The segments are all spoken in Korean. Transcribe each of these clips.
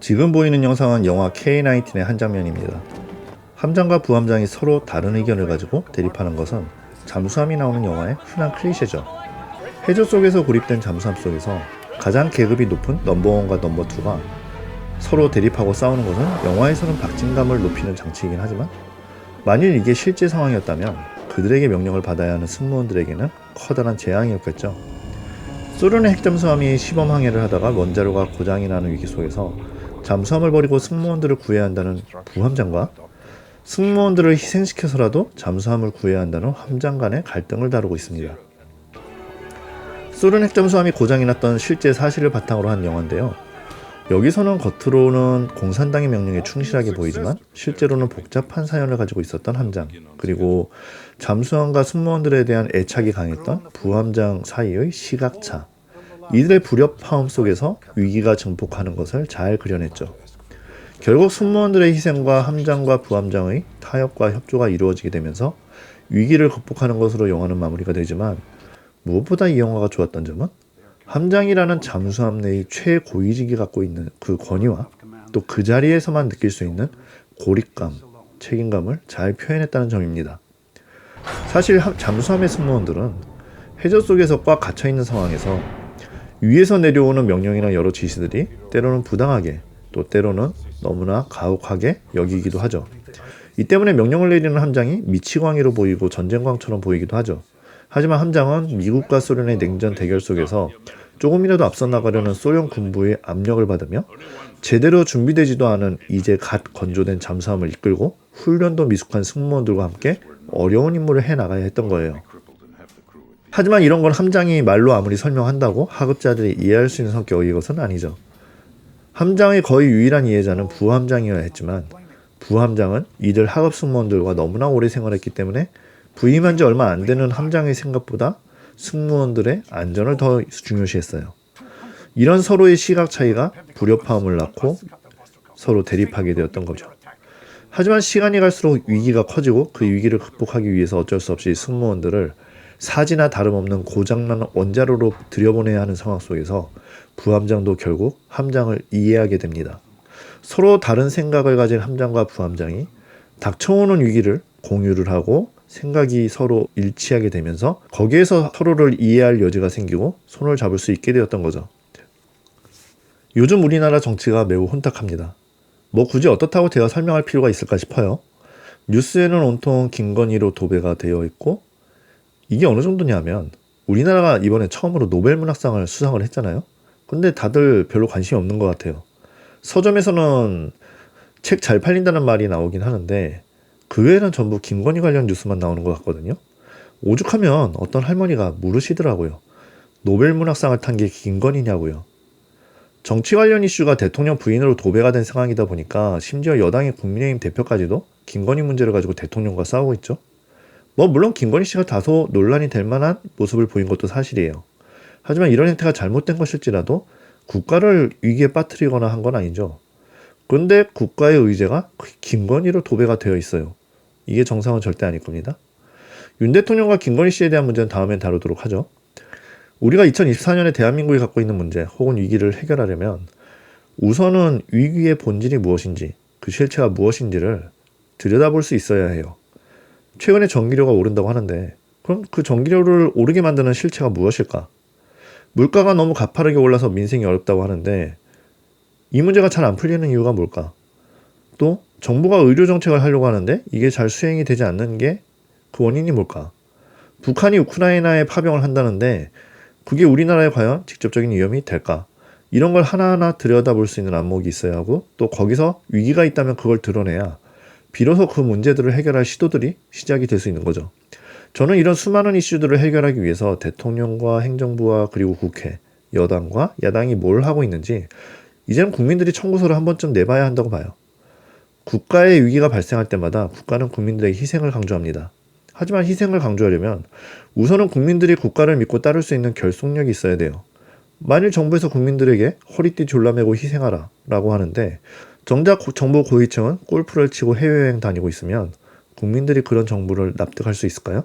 지금 보이는 영상은 영화 K-19의 한 장면입니다. 함장과 부함장이 서로 다른 의견을 가지고 대립하는 것은 잠수함이 나오는 영화의 흔한 클리셰죠. 해저 속에서 고립된 잠수함 속에서 가장 계급이 높은 넘버원과 넘버2가 서로 대립하고 싸우는 것은 영화에서는 박진감을 높이는 장치이긴 하지만 만일 이게 실제 상황이었다면 그들에게 명령을 받아야 하는 승무원들에게는 커다란 재앙이었겠죠. 소련의 핵잠수함이 시범 항해를 하다가 원자로가 고장이 나는 위기 속에서 잠수함을 버리고 승무원들을 구해야 한다는 부함장과 승무원들을 희생시켜서라도 잠수함을 구해야 한다는 함장 간의 갈등을 다루고 있습니다. 소련 핵잠수함이 고장이 났던 실제 사실을 바탕으로 한 영화인데요. 여기서는 겉으로는 공산당의 명령에 충실하게 보이지만 실제로는 복잡한 사연을 가지고 있었던 함장 그리고 잠수함과 승무원들에 대한 애착이 강했던 부함장 사이의 시각차 이들의 불협화음 속에서 위기가 증폭하는 것을 잘 그려냈죠. 결국 승무원들의 희생과 함장과 부함장의 타협과 협조가 이루어지게 되면서 위기를 극복하는 것으로 영화는 마무리가 되지만 무엇보다 이 영화가 좋았던 점은 함장이라는 잠수함 내의 최고위직이 갖고 있는 그 권위와 또 그 자리에서만 느낄 수 있는 고립감, 책임감을 잘 표현했다는 점입니다. 사실 함- 잠수함의 승무원들은 해저 속에서 꽉 갇혀 있는 상황에서 위에서 내려오는 명령이나 여러 지시들이 때로는 부당하게 또 때로는 너무나 가혹하게 여기기도 하죠. 이 때문에 명령을 내리는 함장이 미치광이로 보이고 전쟁광처럼 보이기도 하죠. 하지만 함장은 미국과 소련의 냉전 대결 속에서 조금이라도 앞서 나가려는 소련 군부의 압력을 받으며 제대로 준비되지도 않은 이제 갓 건조된 잠수함을 이끌고 훈련도 미숙한 승무원들과 함께 어려운 임무를 해 나가야 했던 거예요. 하지만 이런 건 함장이 말로 아무리 설명한다고 하급자들이 이해할 수 있는 성격의 것은 아니죠. 함장의 거의 유일한 이해자는 부함장이어야 했지만 부함장은 이들 하급 승무원들과 너무나 오래 생활했기 때문에 부임한 지 얼마 안 되는 함장의 생각보다 승무원들의 안전을 더 중요시했어요. 이런 서로의 시각 차이가 불협화음을 낳고 서로 대립하게 되었던 거죠. 하지만 시간이 갈수록 위기가 커지고 그 위기를 극복하기 위해서 어쩔 수 없이 승무원들을 사지나 다름없는 고장난 원자로로 들여보내야 하는 상황 속에서 부함장도 결국 함장을 이해하게 됩니다. 서로 다른 생각을 가진 함장과 부함장이 닥쳐오는 위기를 공유를 하고 생각이 서로 일치하게 되면서 거기에서 서로를 이해할 여지가 생기고 손을 잡을 수 있게 되었던 거죠. 요즘 우리나라 정치가 매우 혼탁합니다. 뭐 굳이 어떻다고 제가 설명할 필요가 있을까 싶어요. 뉴스에는 온통 김건희로 도배가 되어 있고 이게 어느 정도냐면 우리나라가 이번에 처음으로 노벨 문학상을 수상을 했잖아요. 근데 다들 별로 관심이 없는 것 같아요. 서점에서는 책 잘 팔린다는 말이 나오긴 하는데 그 외에는 전부 김건희 관련 뉴스만 나오는 것 같거든요. 오죽하면 어떤 할머니가 물으시더라고요. 노벨 문학상을 탄 게 김건희냐고요. 정치 관련 이슈가 대통령 부인으로 도배가 된 상황이다 보니까 심지어 여당의 국민의힘 대표까지도 김건희 문제를 가지고 대통령과 싸우고 있죠. 뭐 물론 김건희 씨가 다소 논란이 될 만한 모습을 보인 것도 사실이에요. 하지만 이런 행태가 잘못된 것일지라도 국가를 위기에 빠뜨리거나 한 건 아니죠. 그런데 국가의 의제가 김건희로 도배가 되어 있어요. 이게 정상은 절대 아닐 겁니다. 윤 대통령과 김건희 씨에 대한 문제는 다음엔 다루도록 하죠. 우리가 2024년에 대한민국이 갖고 있는 문제 혹은 위기를 해결하려면 우선은 위기의 본질이 무엇인지 그 실체가 무엇인지를 들여다볼 수 있어야 해요. 최근에 전기료가 오른다고 하는데 그럼 그 전기료를 오르게 만드는 실체가 무엇일까? 물가가 너무 가파르게 올라서 민생이 어렵다고 하는데 이 문제가 잘 안 풀리는 이유가 뭘까? 또 정부가 의료 정책을 하려고 하는데 이게 잘 수행이 되지 않는 게 그 원인이 뭘까? 북한이 우크라이나에 파병을 한다는데 그게 우리나라에 과연 직접적인 위험이 될까? 이런 걸 하나하나 들여다볼 수 있는 안목이 있어야 하고 또 거기서 위기가 있다면 그걸 드러내야 비로소 그 문제들을 해결할 시도들이 시작이 될 수 있는 거죠. 저는 이런 수많은 이슈들을 해결하기 위해서 대통령과 행정부와 그리고 국회, 여당과 야당이 뭘 하고 있는지 이제는 국민들이 청구서를 한 번쯤 내봐야 한다고 봐요. 국가의 위기가 발생할 때마다 국가는 국민들에게 희생을 강조합니다. 하지만 희생을 강조하려면 우선은 국민들이 국가를 믿고 따를 수 있는 결속력이 있어야 돼요. 만일 정부에서 국민들에게 허리띠 졸라매고 희생하라 라고 하는데 정작 고- 정부 고위층은 골프를 치고 해외여행 다니고 있으면 국민들이 그런 정부를 납득할 수 있을까요?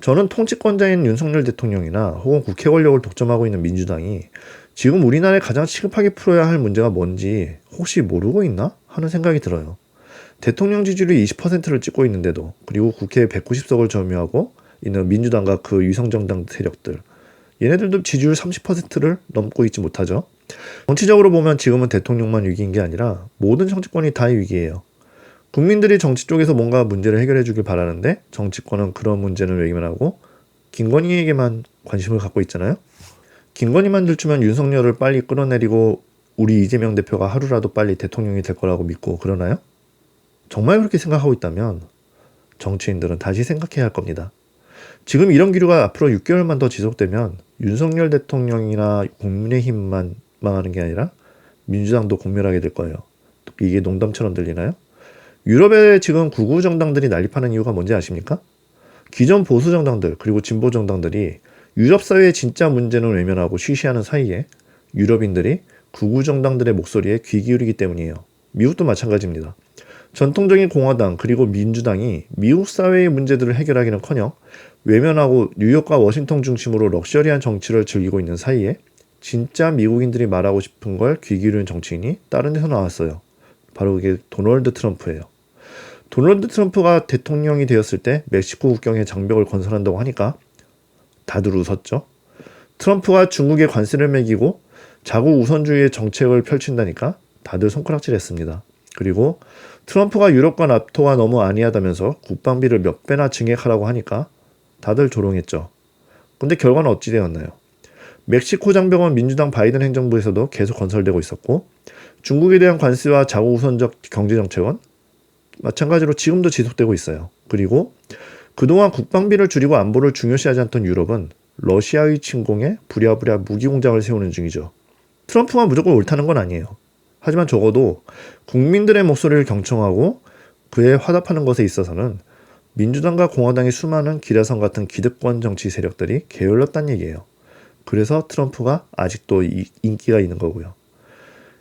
저는 통치권자인 윤석열 대통령이나 혹은 국회 권력을 독점하고 있는 민주당이 지금 우리나라에 가장 시급하게 풀어야 할 문제가 뭔지 혹시 모르고 있나 하는 생각이 들어요. 대통령 지지율이 20%를 찍고 있는데도 그리고 국회에 190석을 점유하고 있는 민주당과 그 위성정당 세력들 얘네들도 지지율 30%를 넘고 있지 못하죠. 정치적으로 보면 지금은 대통령만 위기인 게 아니라 모든 정치권이 다 위기예요. 국민들이 정치 쪽에서 뭔가 문제를 해결해 주길 바라는데 정치권은 그런 문제는 외면하고 김건희에게만 관심을 갖고 있잖아요. 김건희만 들추면 윤석열을 빨리 끌어내리고 우리 이재명 대표가 하루라도 빨리 대통령이 될 거라고 믿고 그러나요? 정말 그렇게 생각하고 있다면 정치인들은 다시 생각해야 할 겁니다. 지금 이런 기류가 앞으로 6개월만 더 지속되면 윤석열 대통령이나 국민의힘만 망하는 게 아니라 민주당도 공멸하게 될 거예요. 이게 농담처럼 들리나요? 유럽에 지금 구구 정당들이 난립하는 이유가 뭔지 아십니까? 기존 보수 정당들 그리고 진보 정당들이 유럽 사회의 진짜 문제는 외면하고 쉬쉬하는 사이에 유럽인들이 구구 정당들의 목소리에 귀 기울이기 때문이에요. 미국도 마찬가지입니다. 전통적인 공화당 그리고 민주당이 미국 사회의 문제들을 해결하기는커녕 외면하고 뉴욕과 워싱턴 중심으로 럭셔리한 정치를 즐기고 있는 사이에 진짜 미국인들이 말하고 싶은 걸 귀 기울이는 정치인이 다른 데서 나왔어요. 바로 그게 도널드 트럼프예요. 도널드 트럼프가 대통령이 되었을 때 멕시코 국경에 장벽을 건설한다고 하니까 다들 웃었죠. 트럼프가 중국에 관세를 매기고 자국 우선주의의 정책을 펼친다니까 다들 손가락질했습니다. 그리고 트럼프가 유럽과 나토가 너무 안이하다면서 국방비를 몇 배나 증액하라고 하니까 다들 조롱했죠. 근데 결과는 어찌 되었나요? 멕시코 장벽은 민주당 바이든 행정부에서도 계속 건설되고 있었고 중국에 대한 관세와 자국 우선적 경제 정책은 마찬가지로 지금도 지속되고 있어요. 그리고 그동안 국방비를 줄이고 안보를 중요시하지 않던 유럽은 러시아의 침공에 부랴부랴 무기 공장을 세우는 중이죠. 트럼프가 무조건 옳다는 건 아니에요. 하지만 적어도 국민들의 목소리를 경청하고 그에 화답하는 것에 있어서는 민주당과 공화당의 수많은 기라성 같은 기득권 정치 세력들이 게을렀단 얘기예요. 그래서 트럼프가 아직도 인기가 있는 거고요.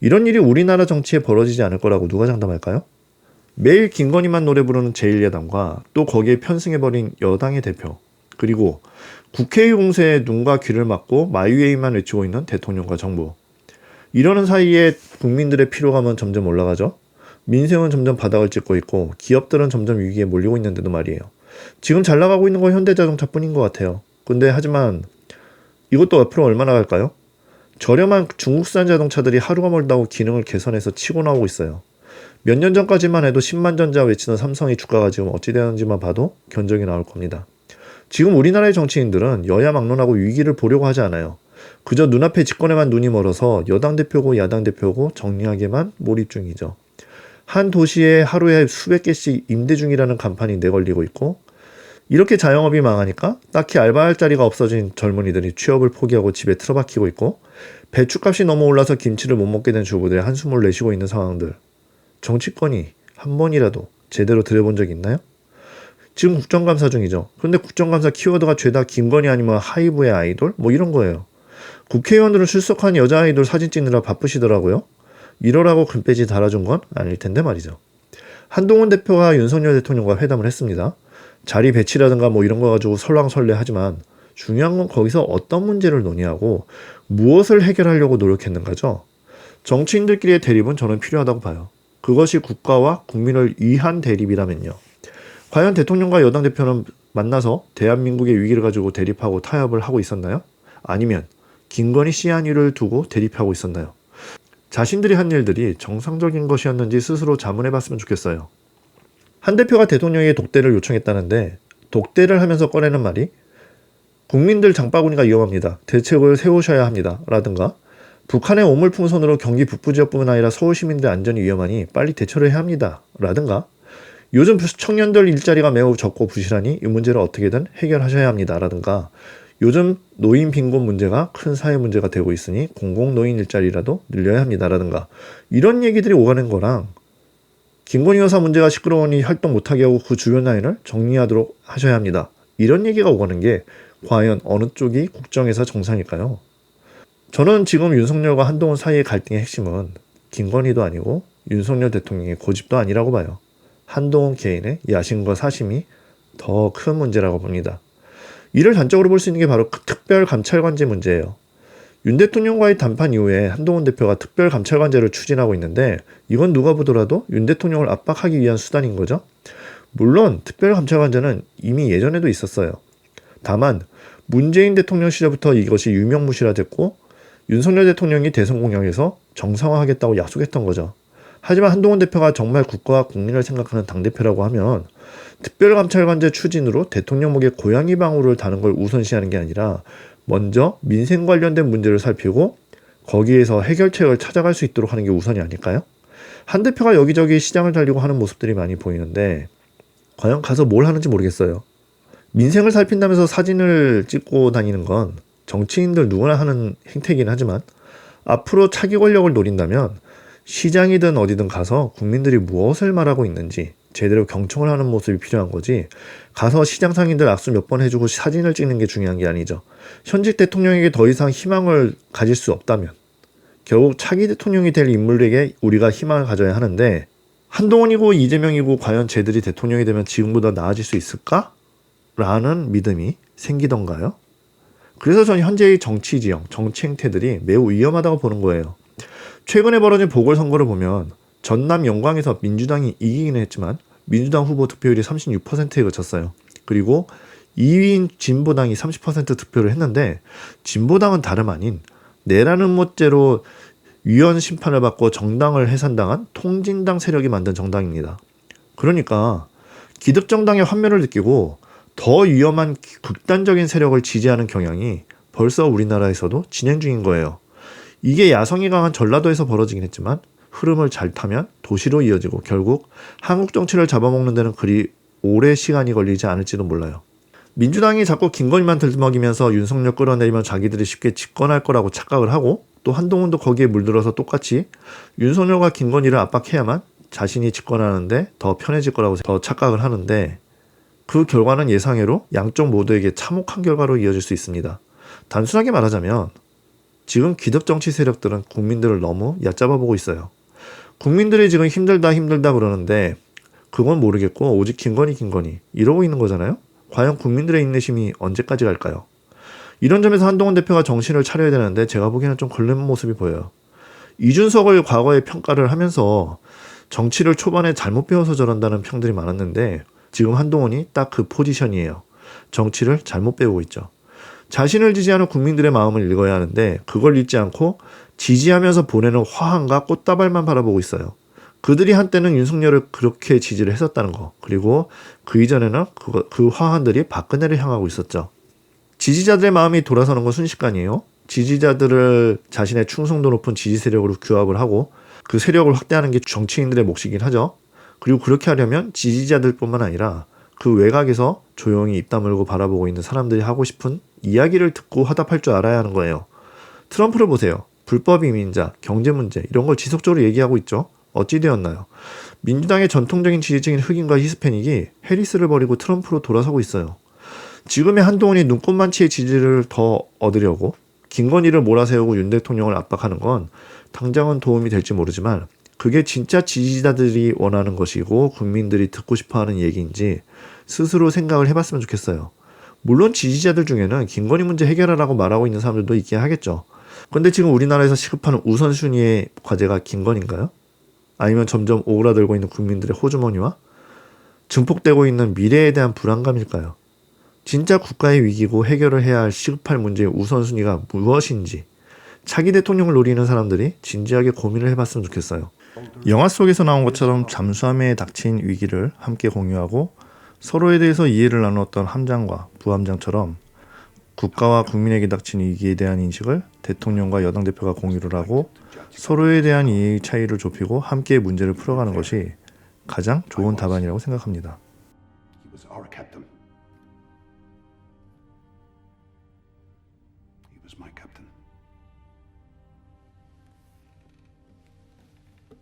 이런 일이 우리나라 정치에 벌어지지 않을 거라고 누가 장담할까요? 매일 김건희만 노래 부르는 제1야당과 또 거기에 편승해버린 여당의 대표 그리고 국회의 공세에 눈과 귀를 막고 마이웨이만 외치고 있는 대통령과 정부 이러는 사이에 국민들의 피로감은 점점 올라가죠. 민생은 점점 바닥을 찍고 있고 기업들은 점점 위기에 몰리고 있는데도 말이에요. 지금 잘 나가고 있는 건 현대자동차뿐인 것 같아요. 근데 하지만 이것도 앞으로 얼마나 갈까요? 저렴한 중국산 자동차들이 하루가 멀다고 기능을 개선해서 치고 나오고 있어요. 몇 년 전까지만 해도 10만 전자 외치는 삼성의 주가가 지금 어찌 되는지만 봐도 견적이 나올 겁니다. 지금 우리나라의 정치인들은 여야 막론하고 위기를 보려고 하지 않아요. 그저 눈앞의 집권에만 눈이 멀어서 여당 대표고 야당 대표고 정리하게만 몰입 중이죠. 한 도시에 하루에 수백 개씩 임대 중이라는 간판이 내걸리고 있고 이렇게 자영업이 망하니까 딱히 알바할 자리가 없어진 젊은이들이 취업을 포기하고 집에 틀어박히고 있고 배추값이 너무 올라서 김치를 못 먹게 된 주부들이 한숨을 내쉬고 있는 상황들. 정치권이 한 번이라도 제대로 들여본 적 있나요? 지금 국정감사 중이죠. 그런데 국정감사 키워드가 죄다 김건희 아니면 하이브의 아이돌? 뭐 이런 거예요. 국회의원들은 출석한 여자 아이돌 사진 찍느라 바쁘시더라고요. 이러라고 금배지 달아준 건 아닐 텐데 말이죠. 한동훈 대표가 윤석열 대통령과 회담을 했습니다. 자리 배치라든가 뭐 이런 거 가지고 설왕설래 하지만 중요한 건 거기서 어떤 문제를 논의하고 무엇을 해결하려고 노력했는가죠. 정치인들끼리의 대립은 저는 필요하다고 봐요. 그것이 국가와 국민을 위한 대립이라면요. 과연 대통령과 여당 대표는 만나서 대한민국의 위기를 가지고 대립하고 타협을 하고 있었나요? 아니면 김건희 씨한이를 두고 대립하고 있었나요? 자신들이 한 일들이 정상적인 것이었는지 스스로 자문해 봤으면 좋겠어요. 한 대표가 대통령에게 독대를 요청했다는데 독대를 하면서 꺼내는 말이 국민들 장바구니가 위험합니다. 대책을 세우셔야 합니다. 라든가 북한의 오물풍선으로 경기 북부 지역뿐만 아니라 서울 시민들의 안전이 위험하니 빨리 대처를 해야 합니다. 라든가 요즘 청년들 일자리가 매우 적고 부실하니 이 문제를 어떻게든 해결하셔야 합니다. 라든가 요즘 노인 빈곤 문제가 큰 사회 문제가 되고 있으니 공공 노인 일자리라도 늘려야 합니다 라든가 이런 얘기들이 오가는 거랑 김건희 여사 문제가 시끄러우니 활동 못하게 하고 그 주변 라인을 정리하도록 하셔야 합니다. 이런 얘기가 오가는 게 과연 어느 쪽이 국정에서 정상일까요? 저는 지금 윤석열과 한동훈 사이의 갈등의 핵심은 김건희도 아니고 윤석열 대통령의 고집도 아니라고 봐요. 한동훈 개인의 야심과 사심이 더 큰 문제라고 봅니다. 이를 단적으로 볼 수 있는 게 바로 그 특별 감찰관제 문제예요. 윤 대통령과의談判 이후에 한동훈 대표가 특별 감찰관제를 추진하고 있는데 이건 누가 보더라도 윤 대통령을 압박하기 위한 수단인 거죠. 물론 특별 감찰관제는 이미 예전에도 있었어요. 다만 문재인 대통령 시절부터 이것이 유명무실화 됐고 윤석열 대통령이 대선 공약에서 정상화하겠다고 약속했던 거죠. 하지만 한동훈 대표가 정말 국가와 국민을 생각하는 당대표라고 하면 특별감찰관제 추진으로 대통령목에 고양이 방울을 다는 걸 우선시하는 게 아니라 먼저 민생 관련된 문제를 살피고 거기에서 해결책을 찾아갈 수 있도록 하는 게 우선이 아닐까요? 한 대표가 여기저기 시장을 달리고 하는 모습들이 많이 보이는데 과연 가서 뭘 하는지 모르겠어요. 민생을 살핀다면서 사진을 찍고 다니는 건 정치인들 누구나 하는 행태이긴 하지만 앞으로 차기 권력을 노린다면 시장이든 어디든 가서 국민들이 무엇을 말하고 있는지 제대로 경청을 하는 모습이 필요한 거지 가서 시장 상인들 악수 몇 번 해주고 사진을 찍는 게 중요한 게 아니죠. 현직 대통령에게 더 이상 희망을 가질 수 없다면 결국 차기 대통령이 될 인물에게 우리가 희망을 가져야 하는데 한동훈이고 이재명이고 과연 쟤들이 대통령이 되면 지금보다 나아질 수 있을까? 라는 믿음이 생기던가요? 그래서 전 현재의 정치 지형, 정치 행태들이 매우 위험하다고 보는 거예요. 최근에 벌어진 보궐선거를 보면 전남 영광에서 민주당이 이기기는 했지만 민주당 후보 득표율이 36%에 그쳤어요. 그리고 2위인 진보당이 30% 득표를 했는데 진보당은 다름 아닌 내라는 못제로 위헌 심판을 받고 정당을 해산당한 통진당 세력이 만든 정당입니다. 그러니까 기득 정당의 환멸을 느끼고 더 위험한 극단적인 세력을 지지하는 경향이 벌써 우리나라에서도 진행 중인 거예요. 이게 야성이 강한 전라도에서 벌어지긴 했지만 흐름을 잘 타면 도시로 이어지고 결국 한국 정치를 잡아먹는 데는 그리 오래 시간이 걸리지 않을지도 몰라요. 민주당이 자꾸 김건희만 들먹이면서 윤석열 끌어내리면 자기들이 쉽게 집권할 거라고 착각을 하고 또 한동훈도 거기에 물들어서 똑같이 윤석열과 김건희를 압박해야만 자신이 집권하는데 더 편해질 거라고 더 착각을 하는데 그 결과는 예상외로 양쪽 모두에게 참혹한 결과로 이어질 수 있습니다. 단순하게 말하자면 지금 기득 정치 세력들은 국민들을 너무 얕잡아 보고 있어요. 국민들이 지금 힘들다 힘들다 그러는데 그건 모르겠고 오직 김건희 김건희 이러고 있는 거잖아요. 과연 국민들의 인내심이 언제까지 갈까요? 이런 점에서 한동훈 대표가 정신을 차려야 되는데 제가 보기에는 좀 걸린 모습이 보여요. 이준석을 과거에 평가를 하면서 정치를 초반에 잘못 배워서 저런다는 평들이 많았는데 지금 한동훈이 딱 그 포지션이에요. 정치를 잘못 배우고 있죠. 자신을 지지하는 국민들의 마음을 읽어야 하는데 그걸 읽지 않고 지지하면서 보내는 화환과 꽃다발만 바라보고 있어요. 그들이 한때는 윤석열을 그렇게 지지를 했었다는 거. 그리고 그 이전에는 그, 그 화환들이 박근혜를 향하고 있었죠. 지지자들의 마음이 돌아서는 건 순식간이에요. 지지자들을 자신의 충성도 높은 지지 세력으로 규합을 하고 그 세력을 확대하는 게 정치인들의 몫이긴 하죠. 그리고 그렇게 하려면 지지자들뿐만 아니라 그 외곽에서 조용히 입 다물고 바라보고 있는 사람들이 하고 싶은 이야기를 듣고 화답할 줄 알아야 하는 거예요. 트럼프를 보세요. 불법 이민자, 경제 문제 이런 걸 지속적으로 얘기하고 있죠. 어찌 되었나요? 민주당의 전통적인 지지층인 흑인과 히스패닉이 해리스를 버리고 트럼프로 돌아서고 있어요. 지금의 한동훈이 눈꽃만치의 지지를 더 얻으려고 김건희를 몰아세우고 윤 대통령을 압박하는 건 당장은 도움이 될지 모르지만 그게 진짜 지지자들이 원하는 것이고 국민들이 듣고 싶어 하는 얘기인지 스스로 생각을 해봤으면 좋겠어요. 물론 지지자들 중에는 김건희 문제 해결하라고 말하고 있는 사람들도 있긴 하겠죠. 근데 지금 우리나라에서 시급하는 우선순위의 과제가 김건희인가요? 아니면 점점 오그라들고 있는 국민들의 호주머니와 증폭되고 있는 미래에 대한 불안감일까요? 진짜 국가의 위기고 해결을 해야 할 시급할 문제의 우선순위가 무엇인지 차기 대통령을 노리는 사람들이 진지하게 고민을 해봤으면 좋겠어요. 영화 속에서 나온 것처럼 잠수함에 닥친 위기를 함께 공유하고 서로에 대해서 이해를 나누었던 함장과 부함장처럼 국가와 국민에게 닥친 위기에 대한 인식을 대통령과 여당 대표가 공유를 하고 서로에 대한 이해의 차이를 좁히고 함께 문제를 풀어가는 것이 가장 좋은 답안이라고 생각합니다.